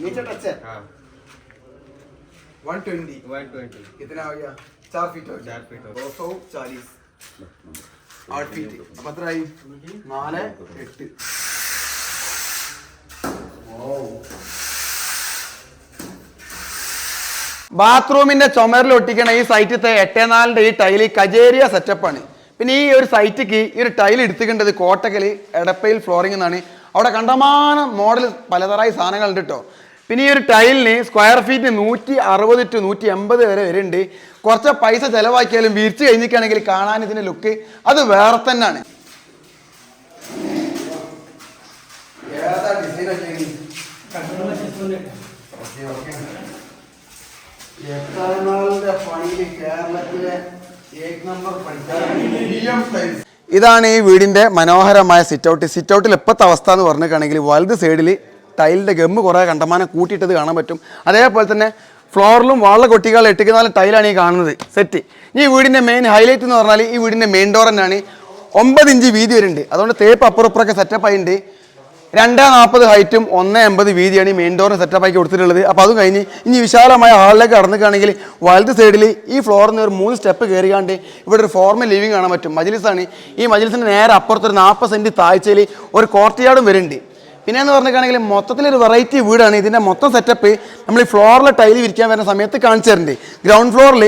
नीचे टच है हाँ वन ट्वेंटी वन ट्वेंटी कितना हो गया चार फीट हो गया चार फीट हो दो सौ चालीस आठ फीट അപ്പൊ എത്രയായി നാല് എട്ട് ബാത്റൂമിന്റെ ചുമരിൽ ഒട്ടിക്കണ ഈ സൈറ്റത്തെ എട്ടേനാലിന്റെ ഈ ടൈല് കജേരിയ സെറ്റപ്പാണ് പിന്നെ ഈ ഒരു സൈറ്റിക്ക് ഈ ഒരു ടൈൽ എടുത്തിക്കേണ്ടത് കോട്ടക്കല് എടപ്പയിൽ ഫ്ലോറിംഗ് എന്നാണ് അവിടെ കണ്ടമാനം മോഡൽ പലതരായി സാധനങ്ങൾ ഉണ്ട് കേട്ടോ പിന്നെ ഈ ഒരു ടൈലിന് സ്ക്വയർ ഫീറ്റ് നൂറ്റി അറുപത് ടു നൂറ്റി എൺപത് വരെ വരുന്നുണ്ട്. കുറച്ച് പൈസ ചെലവാക്കിയാലും വിരിച്ച് കഴിഞ്ഞിട്ടാണെങ്കിൽ കാണാൻ ഇതിന്റെ ലുക്ക് അത് വേറെ തന്നെയാണ്. ഇതാണ് ഈ വീടിന്റെ മനോഹരമായ സിറ്റ് ഔട്ട് സിറ്റ് ഔട്ടിൽ ഇപ്പോഴത്തെ അവസ്ഥ എന്ന് പറഞ്ഞിട്ടാണെങ്കിൽ വലത് സൈഡിൽ ടൈലിന്റെ ഗമ്മ് കുറേ കണ്ടമാനം കൂട്ടിയിട്ടത് കാണാൻ പറ്റും. അതേപോലെ തന്നെ ഫ്ലോറിലും വാള കൊട്ടികൾ എട്ടിക്കുന്നാലും ടൈലാണ് ഈ കാണുന്നത് സെറ്റ് ഈ വീടിന്റെ മെയിൻ ഹൈലൈറ്റ് എന്ന് പറഞ്ഞാൽ ഈ വീടിന്റെ മെയിൻ ഡോർ തന്നെയാണ്. ഒമ്പത് ഇഞ്ച് വീതി വരുന്നുണ്ട്. അതുകൊണ്ട് തേപ്പ് അപ്പുറം ഇപ്പുറമൊക്കെ സെറ്റപ്പ് ആയിട്ടുണ്ട്. രണ്ട് നാൽപ്പത് ഹൈറ്റും ഒന്ന് എൺപത് വീതിയാണ് ഈ മെയിൻ ഡോറിന് സെറ്റപ്പ് ആക്കി കൊടുത്തിട്ടുള്ളത്. അപ്പോൾ അതും കഴിഞ്ഞ് ഇനി വിശാലമായ ഹാളിലേക്ക് കടന്നിക്കുകയാണെങ്കിൽ വലത് സൈഡിൽ ഈ ഫ്ലോറിൽ നിന്ന് ഒരു മൂന്ന് സ്റ്റെപ്പ് കയറിയാണ്ട് ഇവിടെ ഒരു ഫോർമൽ ലിവിങ് കാണാൻ പറ്റും. മജിലിസാണ്. ഈ മജിലിസിന്റെ നേരെ അപ്പുറത്തൊരു നാൽപ്പത് സെന്റ് താഴ്ചയിൽ ഒരു കോർട്ട് യാർഡും വരുന്നുണ്ട്. പിന്നെ എന്ന് പറഞ്ഞിട്ടാണെങ്കിൽ മൊത്തത്തിലൊരു വെറൈറ്റി വീടാണ്. ഇതിന്റെ മൊത്തം സെറ്റപ്പ് നമ്മൾ ഈ ഫ്ലോറിൽ ടൈൽ വിരിക്കാൻ വരുന്ന സമയത്ത് കാണിച്ചു തരുന്നുണ്ട് ഗ്രൗണ്ട് ഫ്ലോറിൽ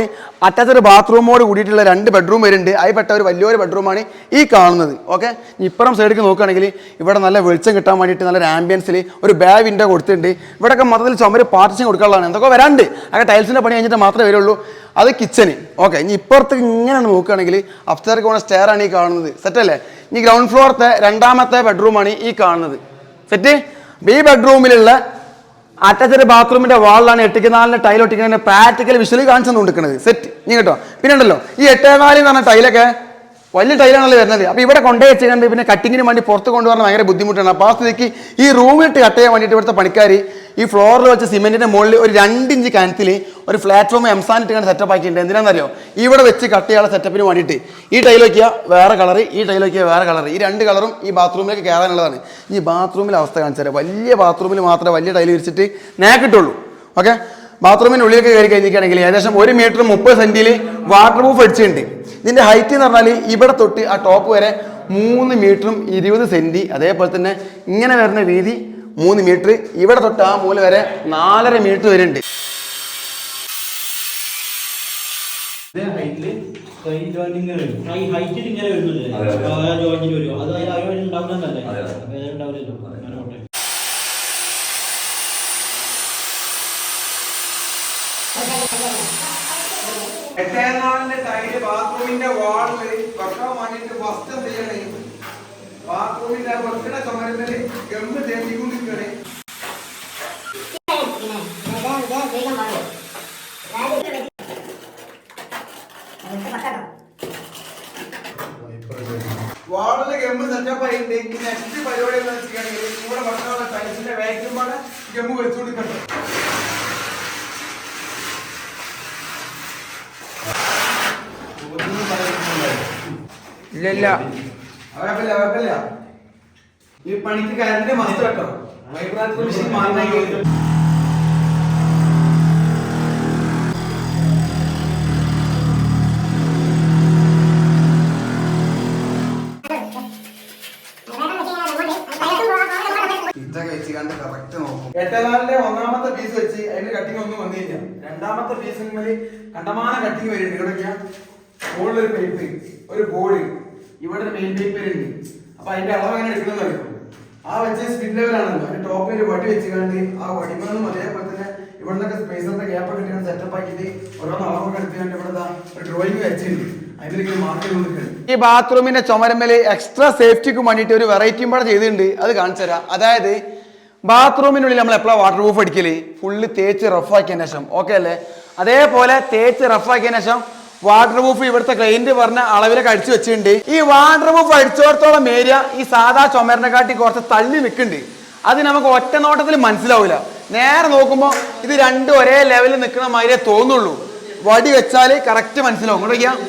അറ്റാച്ച് ഒരു ബാത്റൂമോട് കൂടിയിട്ടുള്ള രണ്ട് ബെഡ്റൂം വരുന്നുണ്ട്. അതിൽ പെട്ട ഒരു വലിയൊരു ബെഡ്റൂമാണ് ഈ കാണുന്നത്. ഓക്കെ ഇപ്പുറം സൈഡിലേക്ക് നോക്കുകയാണെങ്കിൽ ഇവിടെ നല്ല വെളിച്ചം കിട്ടാൻ വേണ്ടിയിട്ട് നല്ലൊരു ആംബിയൻസിൽ ഒരു ബേ വിൻഡോ കൊടുത്തിട്ടുണ്ട്. ഇവിടെയൊക്കെ മൊത്തത്തിൽ ചുമര് പാർട്ടിഷൻ കൊടുക്കാനുള്ളതാണ്. എന്തൊക്കെ വരാണ്ട്? ആ ടൈൽസിന്റെ പണി കഴിഞ്ഞിട്ട് മാത്രമേ വരുള്ളൂ. അത് കിച്ചന് ഓക്കെ ഇനി ഇപ്പുറത്ത് ഇങ്ങനെയാണ് നോക്കുകയാണെങ്കിൽ അപ്സ്റ്റേർക്ക് പോകുന്ന സ്റ്റെയർ ആണ് ഈ കാണുന്നത്. സെറ്റല്ലേ ഇനി ഗ്രൗണ്ട് ഫ്ലോറത്തെ രണ്ടാമത്തെ ബെഡ്റൂമാണ് ഈ കാണുന്നത്. സെറ്റ് ഈ ബെഡ്റൂമിലുള്ള അറ്റാച്ച്ഡ് ബാത്റൂമിന്റെ വാളിലാണ് എട്ടിക്കുന്നാലിന്റെ ടൈൽ ഒട്ടിക്കുന്നതിന്റെ പ്രാക്ടിക്കൽ വിഷ്വലി കാണിച്ചു കൊടുക്കുന്നത് സെറ്റ് നീ കേട്ടോ. പിന്നെ ഉണ്ടല്ലോ ഈ എട്ടേ എന്ന് പറഞ്ഞ ടൈലൊക്കെ വലിയ ടൈലാണല്ലോ വരുന്നത്. അപ്പോൾ ഇവിടെ കൊണ്ടേ വെച്ചുകൊണ്ട് പിന്നെ കട്ടിങ്ങിന് വേണ്ടി പുറത്ത് കൊണ്ടുപോകാൻ ഭയങ്കര ബുദ്ധിമുട്ടാണ്. അപ്പോൾ ആ സ്ഥിതിക്ക് ഈ റൂമിലിട്ട് കട്ട് ചെയ്യാൻ വേണ്ടിയിട്ട് ഇവിടുത്തെ പണിക്കാർ ഈ ഫ്ലോറിൽ വെച്ച സിമെന്റിന്റെ മുകളിൽ ഒരു രണ്ട് ഇഞ്ച് കനത്തിൽ ഒരു പ്ലാറ്റ്ഫോം എംസാൻ ഇട്ട് സെറ്റപ്പ് ആക്കിയിട്ടുണ്ട്. എന്തിനാണെന്നറിയോ ഇവിടെ വെച്ച് കട്ട് സെറ്റപ്പിന് വേണ്ടിയിട്ട്. ഈ ടൈൽ വയ്ക്കുക വേറെ കളർ ഈ ടൈൽ വയ്ക്കുക വേറെ കളർ ഈ രണ്ട് കളറും ഈ ബാത്റൂമിലേക്ക് കയറാനുള്ളതാണ്. ഈ ബാത്റൂമിലെ അവസ്ഥ കാണിച്ചാൽ വലിയ ബാത്റൂമിൽ മാത്രമേ വലിയ ടൈൽ വിരിച്ചിട്ട് നേക്കിട്ടുള്ളൂ ഓക്കെ ബാത്റൂമിന്റെ ഉള്ളിലേക്ക് കയറി കഴിഞ്ഞിരിക്കുകയാണെങ്കിൽ ഏകദേശം ഒരു മീറ്റർ മുപ്പത് സെന്റിൽ വാട്ടർ പ്രൂഫ് അടിച്ചിട്ടുണ്ട്. ഇതിന്റെ ഹൈറ്റ് എന്ന് പറഞ്ഞാൽ ഇവിടെ തൊട്ട് ആ ടോപ്പ് വരെ മൂന്ന് മീറ്ററും ഇരുപത് സെന്റി അതേപോലെ തന്നെ ഇങ്ങനെ വരുന്ന വീതി മൂന്ന് മീറ്റർ ഇവിടെ തൊട്ട് ആ മൂല വരെ നാലര മീറ്റർ വരെ. ഉണ്ട് ബാത്റൂമിന്റെ വാളിൽ ഭക്ഷണം വാങ്ങിയിട്ട് ഫസ്റ്റ് എന്ത് ചെയ്യണേ? ബാത്റൂമിന്റെ വെക്കണ ചുമരുന്നൽ ഗമ്മ് തേച്ചിക്കൊണ്ടിരിക്കണേ വാളിൽ ഗമ്മ് സെറ്റപ്പ് ആയിട്ടുണ്ട്. ഇനി നെക്സ്റ്റ് പരിപാടി എന്താ വെച്ചിട്ടുണ്ടെങ്കിൽ കൂടെ വെക്കാനുള്ള ടൈൽസിന്റെ വേക്കും പാടെ ഗമ്മ് വെച്ചു കൊടുക്കണം ഇല്ല ഇല്ല. കുഴപ്പമില്ല കുഴപ്പമില്ല ഈ പണിക്ക് കരണ്ട് മസ്റ്റ് കേട്ടോ മെഷീൻ മാറണമെങ്കിൽ എട്ടനാലിന്റെ ഒന്നാമത്തെ പീസ് വെച്ച് അതിന്റെ കട്ടിങ് ഒന്നും വന്നില്ല രണ്ടാമത്തെ പീസിന് മേലെ കണ്ടമാന കട്ടിങ് വരുന്നുണ്ട്. ഇവിടെയൊക്കെ മുകളിലൊരു പൈപ്പ് ഒരു ബോർഡ് ഇവിടെ മെയിൻ പൈപ്പ് വരുന്നുണ്ട് അപ്പൊ അതിന്റെ അളവ് അങ്ങനെ എടുക്കുന്നത് അറിയോ? ആ വെച്ച സ്പിൻ ലെവലാണല്ലോ അതിന്റെ ടോപ്പിൽ വടി വെച്ച് കണ്ട് ആ വടിമെന്നും അതേപോലെ തന്നെ ഇവിടെ നിന്നൊക്കെ സ്പേസറിന്റെ ഗ്യാപ്പ് ഇട്ടിട്ട് സെറ്റപ്പ് ആക്കിയിട്ട് ഓരോന്ന് അളവൊക്കെ എടുത്തുകൊണ്ട് ഇവിടെ ഒരു ഡ്രോയിങ് വെച്ചിട്ടുണ്ട് ഈ ബാത്റൂമിന്റെ ചുമരമ്മൽ എക്സ്ട്രാ സേഫ്റ്റിക്ക് വേണ്ടിയിട്ട് ഒരു വെറൈറ്റിയും പാടെ ചെയ്തിട്ടുണ്ട്. അത് കാണിച്ചു തരാം. അതായത് ബാത്റൂമിനുള്ളിൽ നമ്മൾ എപ്പോഴാണ് വാട്ടർ പ്രൂഫ് അടിക്കൽ? ഫുള്ള് തേച്ച് റഫാക്കിയതിന് ശേഷം. ഓക്കെ അല്ലേ? അതേപോലെ തേച്ച് റഫാക്കിയതിന് ശേഷം വാട്ടർ പ്രൂഫ് ഇവിടുത്തെ ക്ലൈന്റ് പറഞ്ഞ അളവിലൊക്കെ അടിച്ചു വെച്ചിട്ടുണ്ട്. ഈ വാട്ടർ പ്രൂഫ് അടിച്ചോടത്തോളം ഏരിയ ഈ സാധാ കാട്ടി കുറച്ച് തള്ളി നിൽക്കുന്നുണ്ട്. അത് നമുക്ക് ഒറ്റ നോട്ടത്തിൽ മനസ്സിലാവില്ല നേരെ നോക്കുമ്പോൾ ഇത് രണ്ടും ഒരേ ലെവലിൽ നിൽക്കുന്ന മാതിരി തോന്നുള്ളൂ. വടി വെച്ചാൽ കറക്റ്റ് മനസ്സിലാവും. ഇങ്ങോട്ട്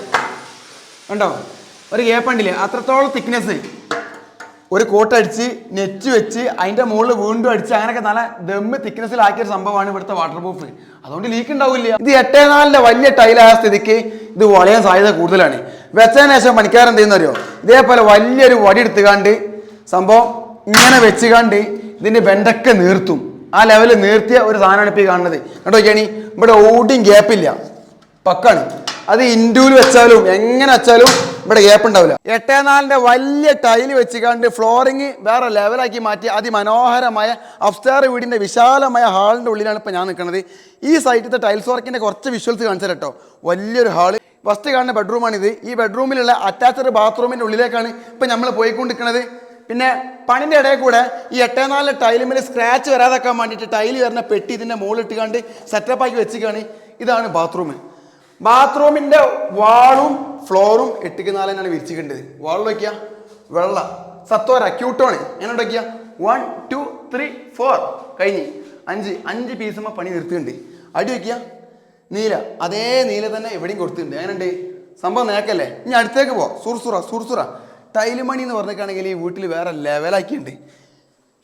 ഉണ്ടോ ഒരു ഗ്യാപ്പ് ഉണ്ടില്ലേ? അത്രത്തോളം തിക്നെസ് ഒരു കോട്ട് അടിച്ച് നെറ്റ് വെച്ച് അതിന്റെ മുകളിൽ വീണ്ടും അടിച്ച് അങ്ങനെയൊക്കെ നല്ല ദമ്മ് തിക്നെസ്സിലാക്കിയ ഒരു സംഭവമാണ് ഇവിടുത്തെ വാട്ടർ പ്രൂഫ് അതുകൊണ്ട് ലീക്ക് ഉണ്ടാവില്ല. ഇത് എട്ടേ നാലിന്റെ വലിയ ടൈലായ സ്ഥിതിക്ക് ഇത് വളയാൻ സാധ്യത കൂടുതലാണ്. വെച്ചതിന് ശേഷം പണിക്കാരൻ എന്ത് ചെയ്യുന്നറിയോ? ഇതേപോലെ വലിയൊരു വടി എടുത്തുകാണ്ട് സംഭവം ഇങ്ങനെ വെച്ചുകാണ്ട് ഇതിന്റെ ബെൻഡൊക്കെ നീർത്തും. ആ ലെവലിൽ നീർത്തിയ ഒരു സാധനമാണ് ഇപ്പോൾ ഈ കാണുന്നത്. നോക്കിയാണി ഇവിടെ ഓടിയും ഗ്യാപ്പില്ല പക്കാണ്. അത് ഇൻഡൂൽ വെച്ചാലും എങ്ങനെ വെച്ചാലും ഇവിടെ ഗ്യാപ്പ് ഉണ്ടാവില്ല. എട്ടേ നാലിന്റെ വലിയ ടൈൽ വെച്ചുകൊണ്ട് ഫ്ലോറിങ് വേറെ ലെവലാക്കി മാറ്റി അതിമനോഹരമായ അപ്സ്റ്റാർ വീടിന്റെ വിശാലമായ ഹാളിന്റെ ഉള്ളിലാണ് ഇപ്പൊ ഞാൻ നിൽക്കുന്നത് ഈ സൈറ്റിലെ ടൈൽസ് വർക്കിന്റെ കുറച്ച് വിഷ്വൽസ് കാണിച്ചു കേട്ടോ വലിയൊരു ഹാൾ ഫസ്റ്റ് കാണുന്ന ബെഡ്റൂമാണിത് ഈ ബെഡ്റൂമിലുള്ള അറ്റാച്ച്ഡ് ബാത്റൂമിന്റെ ഉള്ളിലേക്കാണ് ഇപ്പൊ നമ്മൾ പോയിക്കൊണ്ടിരിക്കുന്നത് പിന്നെ പണിന്റെ ഇടയിൽ കൂടെ ഈ എട്ടേ നാലിലെ ടൈലുമിൽ സ്ക്രാച്ച് വരാതാക്കാൻ വേണ്ടിയിട്ട് ടൈൽ വരുന്ന പെട്ടി ഇതിന്റെ മുകളിൽ കണ്ട് സെറ്റപ്പ് ആക്കി വെച്ചിക്കാണ് ഇതാണ് ബാത്റൂം ബാത്റൂമിന്റെ വാളും ഫ്ലോറും എട്ടിക്ക് നാലിനാണ് വിരിച്ചിട്ടുണ്ടത് വാളിൽ വയ്ക്കുക വെള്ള. സത്തോര ക്യൂട്ടോണ് എങ്ങനെ വയ്ക്കുക വൺ ടു ത്രീ ഫോർ കഴിഞ്ഞ്. അഞ്ച്. അഞ്ച് പീസുമ്പോൾ പണി നിർത്തിയിട്ടുണ്ട്. അടി വയ്ക്കുക നീല. അതേ നീല തന്നെ എവിടെയും കൊടുത്തിട്ടുണ്ട്. അങ്ങനെയുണ്ട് സംഭവം നേക്കല്ലേ ഇനി അടുത്തേക്ക് പോ സുർസുറ സുർസുറ. ടൈലുമണി എന്ന് പറഞ്ഞിട്ടാണെങ്കിൽ ഈ വീട്ടിൽ വേറെ ലെവലാക്കിയിട്ടുണ്ട്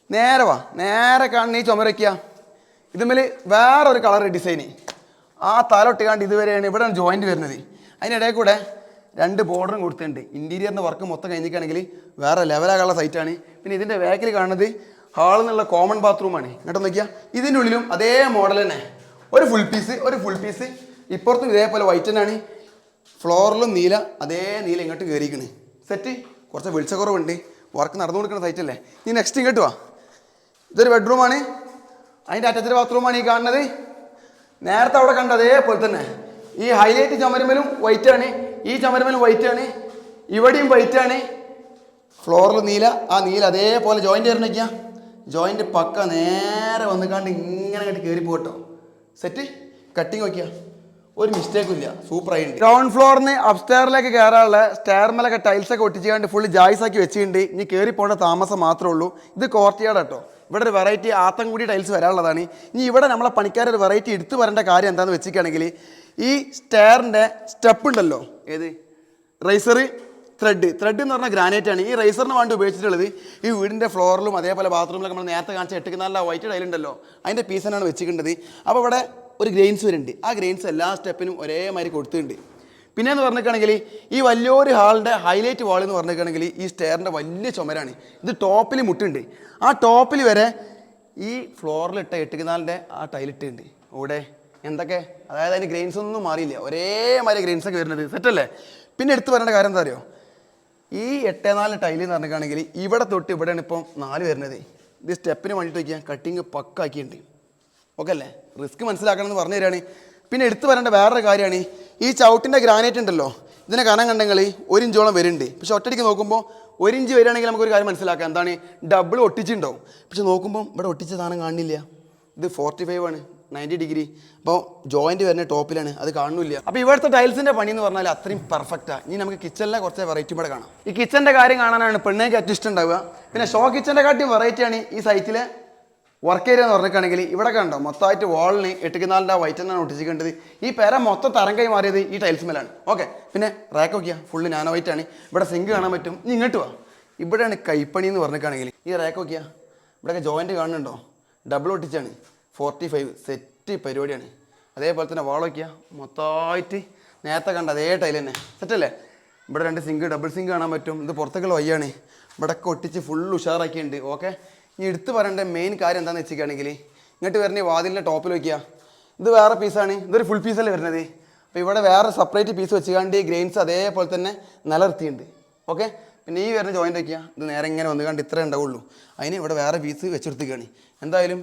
നേരെ വാ. നേരെ കാണുന്ന ഈ ചുമരയ്ക്കുക ഇതുമേൽ വേറൊരു കളർ ഡിസൈന് ആ തലൊട്ടിക്കാണ്ട് ഇതുവരെയാണ് ഇവിടെ ജോയിന്റ് വരുന്നത്. അതിനിടയിൽ കൂടെ രണ്ട് ബോർഡറും കൊടുത്തിട്ടുണ്ട്. ഇന്റീരിയറിന്റെ വർക്ക് മൊത്തം കഴിഞ്ഞിരിക്കുകയാണെങ്കിൽ വേറെ ലെവലാകാനുള്ള സൈറ്റാണ് പിന്നെ ഇതിന്റെ ബാക്കിൽ കാണുന്നത് ഹാളിൽ നിന്നുള്ള കോമൺ ബാത്റൂമാണ് ഇങ്ങോട്ട് നോക്കിയാൽ ഇതിന്റെ ഉള്ളിലും അതേ മോഡൽ തന്നെ. ഒരു ഫുൾ പീസ് ഒരു ഫുൾ പീസ് ഇപ്പുറത്തും ഇതേപോലെ വൈറ്റ് തന്നെയാണ്. ഫ്ലോറിലും നീല അതേ നീല ഇങ്ങോട്ട് കയറിയിരിക്കുന്നത് സെറ്റ് കുറച്ച് വെളിച്ചക്കുറവുണ്ട്. വർക്ക് നടന്നു കൊടുക്കുന്ന സൈറ്റ് അല്ലേ? നീ നെക്സ്റ്റ് ഇങ്ങോട്ട് വാ. ഇതൊരു ബെഡ്റൂമാണ് അതിന്റെ അറ്റത്തിന്റെ ബാത്റൂമാണ് ഈ കാണുന്നത്. നേരത്തെ അവിടെ കണ്ട അതേപോലെ തന്നെ. ഈ ഹൈലൈറ്റ് ചമരമലും വൈറ്റ് ആണ്. ഈ ചമരമലും വൈറ്റ് ആണ്. ഇവിടെയും വൈറ്റ് ആണ്. ഫ്ലോറിൽ നീല. ആ നീല അതേപോലെ ജോയിന്റ് വരണിക്കുക ജോയിന്റ് പക്ക നേരെ വന്നിക്കാണ്ട് ഇങ്ങനെ കേട്ട് കയറി പോകട്ടോ സെറ്റ് കട്ടിങ് വയ്ക്കുക ഒരു മിസ്റ്റേക്കും ഇല്ല. സൂപ്പർ ആയിട്ടുണ്ട്. ഗ്രൗണ്ട് ഫ്ലോറിന് അപ്സ്റ്റെയറിലേക്ക് കയറാനുള്ള സ്റ്റെയർമലൊക്കെ ടൈൽസൊക്കെ ഒട്ടിച്ചുകൊണ്ട് ഫുള്ള് ജായ്സാക്കി വെച്ചിട്ടുണ്ട്. ഇനി കയറി പോകേണ്ട താമസം മാത്രമേ ഉള്ളൂ. ഇത് കോർട്ടിയാട് കേട്ടോ ഇവിടെ ഒരു വെറൈറ്റി ആത്തൻകുടി ടൈൽസ് വരാനുള്ളതാണ്. ഇനി ഇവിടെ നമ്മളെ പണിക്കാർ ഒരു വെറൈറ്റി എടുത്തു വരേണ്ട കാര്യം എന്താണെന്ന് വെച്ചിരിക്കുകയാണെങ്കിൽ ഈ സ്റ്റെയറിന്റെ സ്റ്റെപ്പ് ഉണ്ടല്ലോ. ഏത്? റൈസർ ത്രെഡ് ത്രെഡ് എന്ന് പറഞ്ഞാൽ ഗ്രാനൈറ്റ് ആണ്. ഈ റൈസറിന് വേണ്ടി ഉപയോഗിച്ചിട്ടുള്ളത് ഈ വീടിന്റെ ഫ്ലോറിലും അതേപോലെ ബാത്റൂമിലൊക്കെ നമ്മൾ നേരത്തെ കാണിച്ച എട്ടുക്ക് നല്ല വൈറ്റ് ടൈലുണ്ടല്ലോ അതിന്റെ പീസനാണ് വെച്ചിട്ടുണ്ടത് അപ്പോൾ ഇവിടെ ഒരു ഗ്രെയിൻസ് വരുന്നുണ്ട് ആ ഗ്രെയിൻസ് എല്ലാ സ്റ്റെപ്പിനും ഒരേമാതിരി കൊടുത്തിട്ടുണ്ട്. പിന്നെ എന്ന് പറഞ്ഞിട്ടാണെങ്കിൽ ഈ വലിയൊരു ഹാളിന്റെ ഹൈലൈറ്റ് വാൾ എന്ന് പറഞ്ഞിട്ടാണെങ്കിൽ ഈ സ്റ്റെയറിന്റെ വലിയ ചുമരാണ്. ഇത് ടോപ്പിൽ മുട്ടുണ്ട്. ആ ടോപ്പിൽ വരെ ഈ ഫ്ലോറിലിട്ട എട്ടുകിനാലിന്റെ ആ ടൈലിട്ടുണ്ട് ഇവിടെ എന്തൊക്കെ? അതായത് അതിന് ഗ്രെയിൻസ് ഒന്നും മാറിയില്ല. ഒരേ ഒരേമാതിരി ഗ്രെയിൻസ് ഒക്കെ വരുന്നത് സെറ്റല്ലേ പിന്നെ എടുത്തു പറയേണ്ട കാര്യം എന്താ അറിയോ? ഈ എട്ടേ നാല് ടൈൽ എന്ന് പറഞ്ഞിട്ടാണെങ്കിൽ ഇവിടെ തൊട്ട് ഇവിടെയാണ് ഇപ്പം നാല് വരുന്നത്. ഇത് സ്റ്റെപ്പിന് വേണ്ടിയിട്ട് വയ്ക്കുക കട്ടിങ് പക്കാക്കിയിട്ടുണ്ട്. ഓക്കെ അല്ലേ? റിസ്ക് മനസ്സിലാക്കണം എന്ന് പറഞ്ഞു തരികയാണ് പിന്നെ എടുത്തു പറയേണ്ട വേറൊരു കാര്യമാണ്. ഈ ചവിട്ടിന്റെ ഗ്രാനൈറ്റ് ഉണ്ടല്ലോ ഇതിനെ കനം കണ്ടെങ്കിൽ ഒരു ഇഞ്ചോളം വരുന്നുണ്ട്. പക്ഷെ ഒറ്റയ്ക്ക് നോക്കുമ്പോൾ ഒരു ഇഞ്ച് വരികയാണെങ്കിൽ നമുക്കൊരു കാര്യം മനസ്സിലാക്കാം. എന്താണ്? ഡബിൾ ഒട്ടിച്ചിട്ടുണ്ടാവും. പക്ഷെ നോക്കുമ്പോൾ ഇവിടെ ഒട്ടിച്ച സാധനം കാണില്ല ഇത് ഫോർട്ടി ഫൈവ് ആണ് നയന്റി ഡിഗ്രി അപ്പോൾ ജോയിന്റ് വരുന്ന ടോപ്പിലാണ് അത് കാണുന്നില്ല. അപ്പോൾ ഇവിടുത്തെ ടൈൽസിന്റെ പണി എന്ന് പറഞ്ഞാൽ അത്രയും പെർഫെക്റ്റാണ് ഇനി നമുക്ക് കിച്ചണിലെ കുറച്ച് വെറൈറ്റി കൂടെ കാണാം. ഈ കിച്ചന്റെ കാര്യം കാണാനാണ് പെണ്ണേക്ക് ഏറ്റവും ഇഷ്ടം ഉണ്ടാവുക. പിന്നെ ഷോ കിച്ചന്റെ കാട്ടിയും വെറൈറ്റിയാണ് ഈ സൈറ്റിലെ വർക്ക് ഏരിയ എന്ന് പറഞ്ഞിട്ടാണെങ്കിൽ ഇവിടെ കണ്ടോ മൊത്തമായിട്ട് വാളിന് വൈറ്റ് എന്നാണ് ഒട്ടിച്ചിക്കേണ്ടത് ഈ പേര മൊത്തം തരം കൈ മാറിയത് ഈ ടൈൽസ് മേലാണ്. ഓക്കെ പിന്നെ റാക്ക് നോക്കിയാൽ ഫുള്ള് നാനോ വൈറ്റ് ആണ്. ഇവിടെ സിങ്ക് കാണാൻ പറ്റും. ഇനി ഇങ്ങോട്ട് വാ. ഇവിടെയാണ് കൈപ്പണി എന്ന് പറഞ്ഞിട്ടാണെങ്കിൽ ഈ റാക്ക് നോക്കിയാൽ ഇവിടെയൊക്കെ ജോയിന്റ് കാണുന്നുണ്ടോ? ഡബിൾ ഒട്ടിച്ചാണ്. ഫോർട്ടി ഫൈവ് സെറ്റ് പരിപാടിയാണ്. അതേപോലെ തന്നെ വാൾ നോക്കിയാൽ മൊത്തമായിട്ട് നേരത്തെ കണ്ട അതേ ടൈൽ തന്നെ. സെറ്റല്ലേ ഇവിടെ രണ്ട് സിങ്ക് ഡബിൾ സിങ്ക് കാണാൻ പറ്റും. ഇത് പുറത്തേക്കുള്ള വയ്യാണ് ഇവിടെയൊക്കെ ഒട്ടിച്ച് ഫുൾ ഉഷാറാക്കിയിട്ടുണ്ട്. ഓക്കെ ഇനി എടുത്തു പറയേണ്ട മെയിൻ കാര്യം എന്താണെന്ന് വെച്ചിരിക്കുകയാണെങ്കിൽ ഇങ്ങോട്ട് വരുന്ന വാതിലിന്റെ ടോപ്പിൽ വയ്ക്കുക ഇത് വേറെ പീസാണ് ഇതൊരു ഫുൾ പീസല്ലേ വരുന്നത്? അപ്പോൾ ഇവിടെ വേറെ സെപ്പറേറ്റ് പീസ് വെച്ചുകൊണ്ട് ഈ ഗ്രെയിൻസ് അതേപോലെ തന്നെ നിലർത്തിയുണ്ട് ഓക്കെ പിന്നെ ഈ വരുന്ന ജോയിന്റ് വയ്ക്കുക ഇത് നേരെ ഇങ്ങനെ വന്നു കണ്ട് ഇത്രേ ഉണ്ടാവുള്ളൂ. അതിന് ഇവിടെ വേറെ പീസ് വെച്ചെടുത്തുകയാണ് എന്തായാലും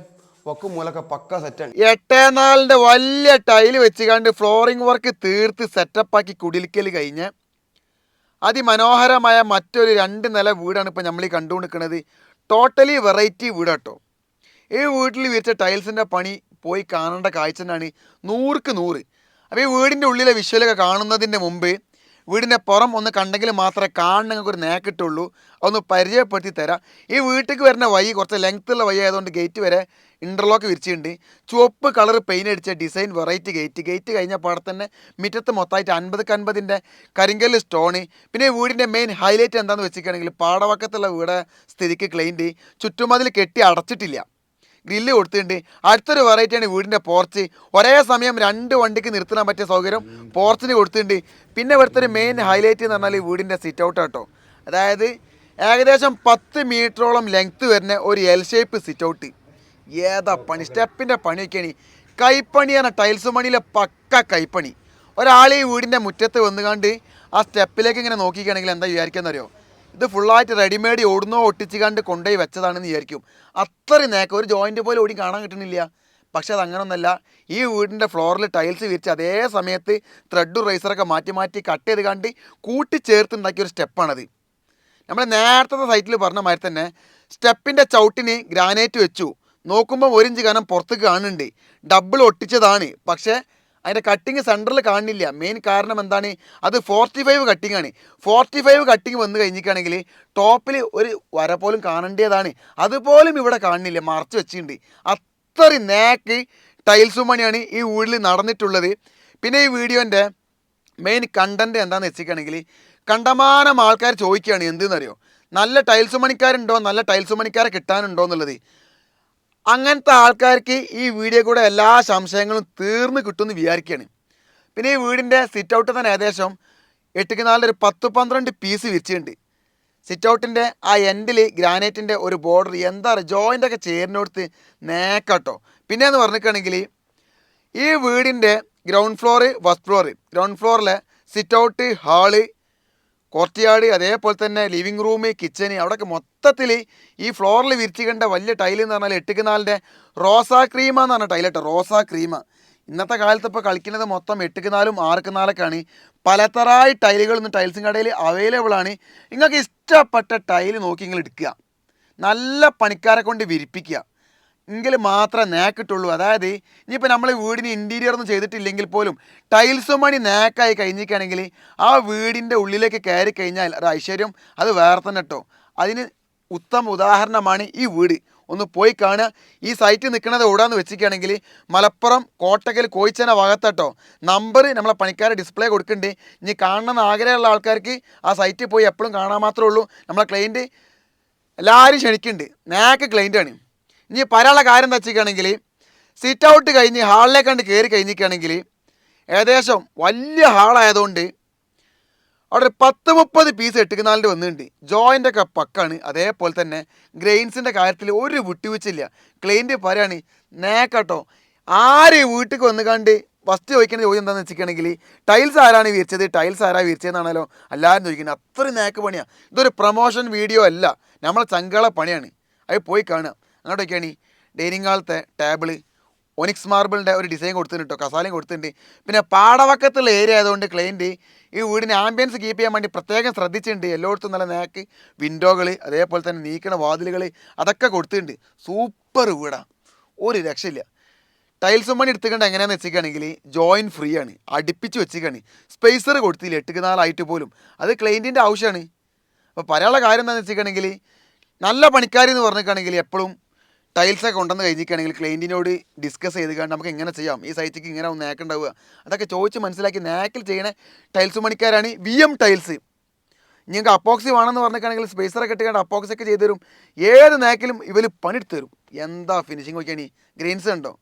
വക്കും മൂലൊക്കെ പക്ക സെറ്റാണ് എട്ടേ നാലിന്റെ വലിയ ടൈൽ വെച്ചുകൊണ്ട് ഫ്ലോറിംഗ് വർക്ക് തീർത്ത് സെറ്റപ്പാക്കി കുടിലിക്കൽ കഴിഞ്ഞ്. അതിമനോഹരമായ മറ്റൊരു രണ്ട് നില വീടാണ് ഇപ്പോൾ നമ്മൾ ഈ കണ്ടുകൊണ്ടിരിക്കുന്നത്. ടോട്ടലി വെറൈറ്റി വീട് കേട്ടോ ഈ വീട്ടിൽ വിരിച്ച ടൈൽസിന്റെ പണി പോയി കാണേണ്ട കാഴ്ച തന്നെയാണ് നൂറുക്ക് നൂറ്. അപ്പോൾ ഈ വീടിന്റെ ഉള്ളിലെ വിഷ്വലൊക്കെ കാണുന്നതിന്റെ മുമ്പ് വീടിന്റെ പുറം ഒന്ന് കണ്ടെങ്കിൽ മാത്രമേ കാണുന്ന നിങ്ങൾക്ക് ഒരു നേക്കിട്ടുള്ളൂ. അതൊന്ന് പരിചയപ്പെടുത്തി തരാം. ഈ വീട്ടിലേക്ക് വരുന്ന വഴി കുറച്ച് ലെങ്ത്തുള്ള വഴി ആയതുകൊണ്ട് ഗേറ്റ് വരെ ഇന്റർലോക്ക് വിരിച്ചിട്ടുണ്ട്. ചുവപ്പ് കളർ പെയിന്റ് അടിച്ച ഡിസൈൻ വെറൈറ്റി ഗേറ്റ് ഗേറ്റ് കഴിഞ്ഞ പാടെ തന്നെ മുറ്റത്ത് മൊത്തമായിട്ട് അൻപത് അൻപതിന്റെ കരിങ്കല്ല് സ്റ്റോണ് പിന്നെ ഈ വീടിന്റെ മെയിൻ ഹൈലൈറ്റ് എന്താണെന്ന് വെച്ചിട്ടുണ്ടെങ്കിൽ പാടവക്കത്തുള്ള വീട് സ്ഥിതിക്ക് ക്ലെയിന്റ് ചുറ്റുമതിൽ കെട്ടി അടച്ചിട്ടില്ല. ഗ്രില്ല് കൊടുത്തിട്ടുണ്ട്. അടുത്തൊരു വെറൈറ്റിയാണ് വീടിന്റെ പോർച്ച് ഒരേ സമയം രണ്ട് വണ്ടിക്ക് നിർത്താൻ പറ്റിയ സൗകര്യം പോർച്ചിന് കൊടുത്തിട്ടുണ്ട്. പിന്നെ ഇവിടുത്തെ ഒരു മെയിൻ ഹൈലൈറ്റ് എന്ന് പറഞ്ഞാൽ ഈ വീടിന്റെ സിറ്റ് ഔട്ട് കേട്ടോ അതായത് ഏകദേശം പത്ത് മീറ്ററോളം ലെങ്ത്ത് വരുന്ന ഒരു എൽ ഷേപ്പ് സിറ്റ് ഔട്ട് ഏതാ പണി? സ്റ്റെപ്പിന്റെ പണിയൊക്കെയാണ്. കൈപ്പണിയാണ് ടൈൽസ് പണിയിലെ പക്ക കൈപ്പണി. ഒരാൾ ഈ വീടിന്റെ മുറ്റത്ത് വന്നുകൊണ്ട് ആ സ്റ്റെപ്പിലേക്ക് ഇങ്ങനെ നോക്കിക്കുകയാണെങ്കിൽ എന്താ വിചാരിക്കാന്നറിയോ ഇത് ഫുള്ളായിട്ട് റെഡിമെയ്ഡ് ഓടുന്നോ ഒട്ടിച്ച് കണ്ട് കൊണ്ടുപോയി വെച്ചതാണെന്ന് വിചാരിക്കും. അത്രയും നേക്കം ഒരു ജോയിന്റ് പോലെ ഓടി കാണാൻ കിട്ടണില്ല പക്ഷേ അതങ്ങനൊന്നല്ല ഈ വീടിന്റെ ഫ്ലോറിൽ ടൈൽസ് വിരിച്ച് അതേ സമയത്ത് ത്രെഡും റൈസറൊക്കെ മാറ്റി മാറ്റി കട്ട് ചെയ്ത് കണ്ട് കൂട്ടിച്ചേർത്തുണ്ടാക്കിയ ഒരു സ്റ്റെപ്പാണത്. നമ്മൾ നേരത്തെ സൈറ്റിൽ പറഞ്ഞ മാതിരി തന്നെ സ്റ്റെപ്പിന്റെ ചവിട്ടിന് ഗ്രാനൈറ്റ് വെച്ചു. നോക്കുമ്പോൾ ഒരു ഇഞ്ച് കനം പുറത്തേക്ക് കാണുന്നുണ്ട്. ഡബിൾ ഒട്ടിച്ചതാണ്. പക്ഷേ അതിന്റെ കട്ടിങ് സെന്ററിൽ കാണുന്നില്ല മെയിൻ കാരണം എന്താണ്? അത് ഫോർട്ടി ഫൈവ് കട്ടിങ് ആണ്. ഫോർട്ടി ഫൈവ് കട്ടിങ് വന്നു കഴിഞ്ഞിട്ടാണെങ്കിൽ ടോപ്പിൽ ഒരു വര പോലും കാണേണ്ടതാണ്. അതുപോലും ഇവിടെ കാണുന്നില്ല മറച്ച് വെച്ചിട്ടുണ്ട്. അത്രയും നേക്ക് ടൈൽസും പണിയാണ് ഈ വീട്ടിൽ നടന്നിട്ടുള്ളത്. പിന്നെ ഈ വീഡിയോന്റെ മെയിൻ കണ്ടന്റ് എന്താണെന്ന് വെച്ചിട്ടാണെങ്കിൽ കണ്ടമാനം ആൾക്കാർ ചോദിക്കുകയാണ് എന്തെന്നറിയോ? നല്ല ടൈൽസ് പണിക്കാരുണ്ടോ? നല്ല ടൈൽസ് പണിക്കാരെ കിട്ടാനുണ്ടോ? എന്നുള്ളത്. അങ്ങനത്തെ ആൾക്കാർക്ക് ഈ വീഡിയോ കൂടെ എല്ലാ സംശയങ്ങളും തീർന്ന് കിട്ടുമെന്ന് വിചാരിക്കുകയാണ്. പിന്നെ ഈ വീടിന്റെ സിറ്റ് ഔട്ട് തന്നെ ഏകദേശം എട്ടുക്ക് നാലൊരു പത്ത് പന്ത്രണ്ട് പീസ് വിരിച്ചിട്ടുണ്ട്. സിറ്റ് ഔട്ടിന്റെ ആ എൻഡിൽ ഗ്രാനൈറ്റിന്റെ ഒരു ബോർഡർ എന്താ പറയുക ജോയിന്റ് ഒക്കെ ചേരിനോടുത്ത് നേക്കാട്ടോ. പിന്നെ എന്ന് പറഞ്ഞിട്ടുണ്ടെങ്കിൽ ഈ വീടിന്റെ ground floor first floor ground ഫ്ലോറിലെ sit out hall courtyard അതേപോലെ തന്നെ ലിവിങ് റൂം കിച്ചന് അവിടെയൊക്കെ മൊത്തത്തിൽ ഈ ഫ്ലോറിൽ വിരിച്ചിക്കേണ്ട കണ്ട വലിയ ടൈൽ എന്ന് പറഞ്ഞാൽ എട്ടുക്ക് നാലിന്റെ റോസാ ക്രീമ എന്ന് പറഞ്ഞ ടൈലട്ടോ റോസാ ക്രീമ ഇന്നത്തെ കാലത്ത് ഇപ്പോൾ കളിക്കുന്നത് മൊത്തം എട്ടുക്ക് നാലും ആറുക്ക് നാലൊക്കെയാണ് പലതരായി ടൈലുകൾ ഇന്ന് ടൈൽസും കടയിൽ അവൈലബിൾ ആണ്. നിങ്ങൾക്ക് ഇഷ്ടപ്പെട്ട ടൈൽ നോക്കി നിങ്ങൾ എടുക്കുക. നല്ല പണിക്കാരെ കൊണ്ട് വിരിപ്പിക്കുക. എങ്കിൽ മാത്രമേ നേക്കിട്ടുള്ളൂ. അതായത് ഇനിയിപ്പോൾ നമ്മൾ വീടിന് ഇന്റീരിയർ ഒന്നും ചെയ്തിട്ടില്ലെങ്കിൽ പോലും ടൈൽസ് മണി നേക്കായി കഴിഞ്ഞിരിക്കുകയാണെങ്കിൽ ആ വീടിന്റെ ഉള്ളിലേക്ക് കയറി കഴിഞ്ഞാൽ ഒരു ഐശ്വര്യം അത് വേറെ തന്നെ കേട്ടോ. അതിന് ഉത്തമ ഉദാഹരണമാണ് ഈ വീട്. ഒന്ന് പോയി കാണുക. ഈ സൈറ്റ് നിൽക്കുന്നത് എവിടെയാന്ന് വെച്ചിരിക്കുകയാണെങ്കിൽ മലപ്പുറം കോട്ടക്കൽ കോയിച്ചന ഭാഗത്താട്ടോ നമ്പർ നമ്മളെ പണിക്കാരെ ഡിസ്പ്ലേ കൊടുക്കുന്നുണ്ട്. ഇനി കാണണമെന്ന് ആഗ്രഹമുള്ള ആൾക്കാർക്ക് ആ സൈറ്റിൽ പോയി എപ്പോഴും കാണാൻ മാത്രമേ ഉള്ളൂ. നമ്മളെ ക്ലയന്റ് എല്ലാവരും ക്ഷണിക്കുന്നുണ്ട്. നേക്ക് ക്ലയന്റാണ് ഇനി പറയാനുള്ള കാര്യം എന്താ വെച്ചിരിക്കുകയാണെങ്കിൽ സിറ്റ് ഔട്ട് കഴിഞ്ഞ് ഹാളിലേക്ക് കണ്ട് കയറി കഴിഞ്ഞിരിക്കുകയാണെങ്കിൽ ഏകദേശം വലിയ ഹാളായതുകൊണ്ട് അവിടെ ഒരു പത്ത് മുപ്പത് പീസ് എട്ടുക്കുന്നാലിന്റെ വന്നിട്ടുണ്ട്. ജോയിന്റെ ഒക്കെ പക്കാണ്. അതേപോലെ തന്നെ ഗ്രെയിൻസിന്റെ കാര്യത്തിൽ ഒരു വിട്ടുവീഴ്ചയില്ല. ക്ലൈന്റ് പറയാണ് നേക്കട്ടോ ആര് വീട്ടിൽ വന്ന് കണ്ട് ഫസ്റ്റ് ചോദിക്കേണ്ട ചോദ്യം എന്താണെന്ന് വെച്ചിട്ടുണ്ടെങ്കിൽ ടൈൽസ് ആരാണ് വിരിച്ചത്? ടൈൽസ് ആരാ വിരിച്ചതെന്നാണല്ലോ എല്ലാവരും ചോദിക്കുന്നത്. അത്രയും നേക്ക് പണിയാണ് ഇതൊരു പ്രൊമോഷൻ വീഡിയോ അല്ല. നമ്മളെ ചങ്കള പണിയാണ്. അത് പോയി കാണുക. അങ്ങോട്ടൊക്കെയാണ് ഡൈനിങ് ഹാളത്തെ ടേബിൾ ഒനിക്സ് മാർബിളിന്റെ ഒരു ഡിസൈൻ കൊടുത്തിട്ടുണ്ട് കേട്ടോ കസാലയും കൊടുത്തിട്ടുണ്ട്. പിന്നെ പാടവക്കത്തുള്ള ഏരിയ ആയതുകൊണ്ട് ക്ലൈന്റ് ഈ വീടിന് ആംബിയൻസ് കീപ്പ് ചെയ്യാൻ വേണ്ടി പ്രത്യേകം ശ്രദ്ധിച്ചിട്ടുണ്ട്. എല്ലായിടത്തും നല്ല നേക്ക് വിൻഡോകൾ അതേപോലെ തന്നെ നീക്കണ വാതിലുകൾ അതൊക്കെ കൊടുത്തിട്ടുണ്ട്. സൂപ്പർ വീടാണ് ഒരു രക്ഷയില്ല. ടൈൽസും പണി എടുത്തുകൊണ്ട് എങ്ങനെയാണെന്ന് വെച്ചിരിക്കുകയാണെങ്കിൽ ജോയിൻ ഫ്രീ ആണ്. അടുപ്പിച്ച് വെച്ചിരിക്കുകയാണ്. സ്പേസർ കൊടുത്തില്ല. എട്ട് നാലായിട്ട് പോലും. അത് ക്ലൈന്റിന്റെ ആവശ്യമാണ്. അപ്പോൾ പറയാനുള്ള കാര്യം എന്താണെന്ന് വെച്ചിരിക്കുകയാണെങ്കിൽ നല്ല പണിക്കാരെന്ന് പറഞ്ഞിരിക്കുകയാണെങ്കിൽ എപ്പോഴും ടൈൽസൊക്കെ കൊണ്ടുവന്ന് കഴിഞ്ഞിരിക്കുകയാണെങ്കിൽ ക്ലൈന്റിനോട് ഡിസ്കസ് ചെയ്ത് കണ്ട് നമുക്ക് എങ്ങനെ ചെയ്യാം? ഈ സൈറ്റിക്ക് ഇങ്ങനെ ഒന്ന് നേക്കുണ്ടാവുക അതൊക്കെ ചോദിച്ച് മനസ്സിലാക്കി നേക്കിൽ ചെയ്യണ ടൈൽസ് പണിക്കാരാണ് വി എം ടൈൽസ് നിങ്ങൾക്ക് അപ്പോക്സി വേണമെന്ന് പറഞ്ഞിട്ടാണെങ്കിൽ സ്പേസറൊക്കെ ഇട്ടുകൊണ്ട് അപ്പോക്സി ഒക്കെ ചെയ്തു തരും. ഏത് നേക്കിലും ഇവർ പണിയെടുത്ത് തരും. എന്താ ഫിനിഷിങ് നോക്കിയാണ് ഗ്രീൻസ് ഉണ്ടോ?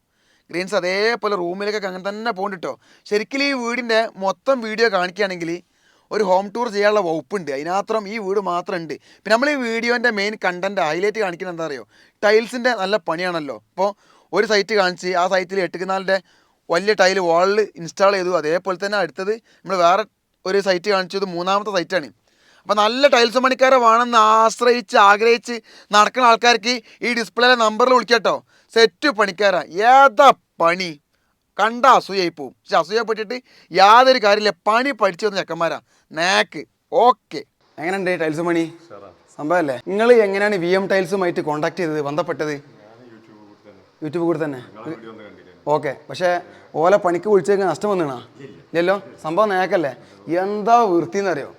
ഗ്രീൻസ് അതേപോലെ റൂമിലേക്കൊക്കെ അങ്ങനെ തന്നെ പോകണ്ടിട്ടോ. ശരിക്കും ഈ വീടിന്റെ മൊത്തം വീഡിയോ കാണിക്കുകയാണെങ്കിൽ ഒരു ഹോം ടൂർ ചെയ്യാനുള്ള വകുപ്പുണ്ട്. അതിനാത്രം ഈ വീട് മാത്രം ഉണ്ട് പിന്നെ നമ്മൾ ഈ വീഡിയോന്റെ മെയിൻ കണ്ടന്റ് ഹൈലൈറ്റ് കാണിക്കുന്നത് എന്താ അറിയോ ടൈൽസിന്റെ നല്ല പണിയാണല്ലോ. അപ്പോൾ ഒരു സൈറ്റ് കാണിച്ച് ആ സൈറ്റിൽ എട്ടുക്കുന്നാലിന്റെ വലിയ ടൈൽ വാളിൽ ഇൻസ്റ്റാൾ ചെയ്തു. അതേപോലെ തന്നെ അടുത്തത് നമ്മൾ വേറെ ഒരു സൈറ്റ് കാണിച്ചത് മൂന്നാമത്തെ സൈറ്റാണ് അപ്പോൾ നല്ല ടൈൽസ് പണിക്കാരെ വേണമെന്ന് ആശ്രയിച്ച് ആഗ്രഹിച്ച് നടക്കുന്ന ആൾക്കാർക്ക് ഈ ഡിസ്പ്ലേയിലെ നമ്പറിൽ വിളിക്കട്ടോ സെറ്റ് പണിക്കാരാ. ഏതാ പണി? കണ്ട അസൂയായി പോവും. പക്ഷെ അസൂയപ്പെട്ടിട്ട് യാതൊരു കാര്യമില്ല. പണി പഠിച്ചു വന്ന ചെക്കന്മാരാ. നേക്ക് ഓക്കെ എങ്ങനെയുണ്ട് ടൈൽസ് പണി? സംഭവല്ലേ? നിങ്ങൾ എങ്ങനെയാണ് വി എം ടൈൽസുമായിട്ട് കോൺടാക്ട് ചെയ്തത്? ബന്ധപ്പെട്ടത്? യൂട്യൂബ് കൂടെ തന്നെ. ഓക്കെ പക്ഷേ ഓല പണിക്ക് വിളിച്ചേക്ക് നഷ്ടം വന്നിണോ ഇല്ലല്ലോ? സംഭവം നേക്കല്ലേ എന്താ വൃത്തി എന്നറിയോ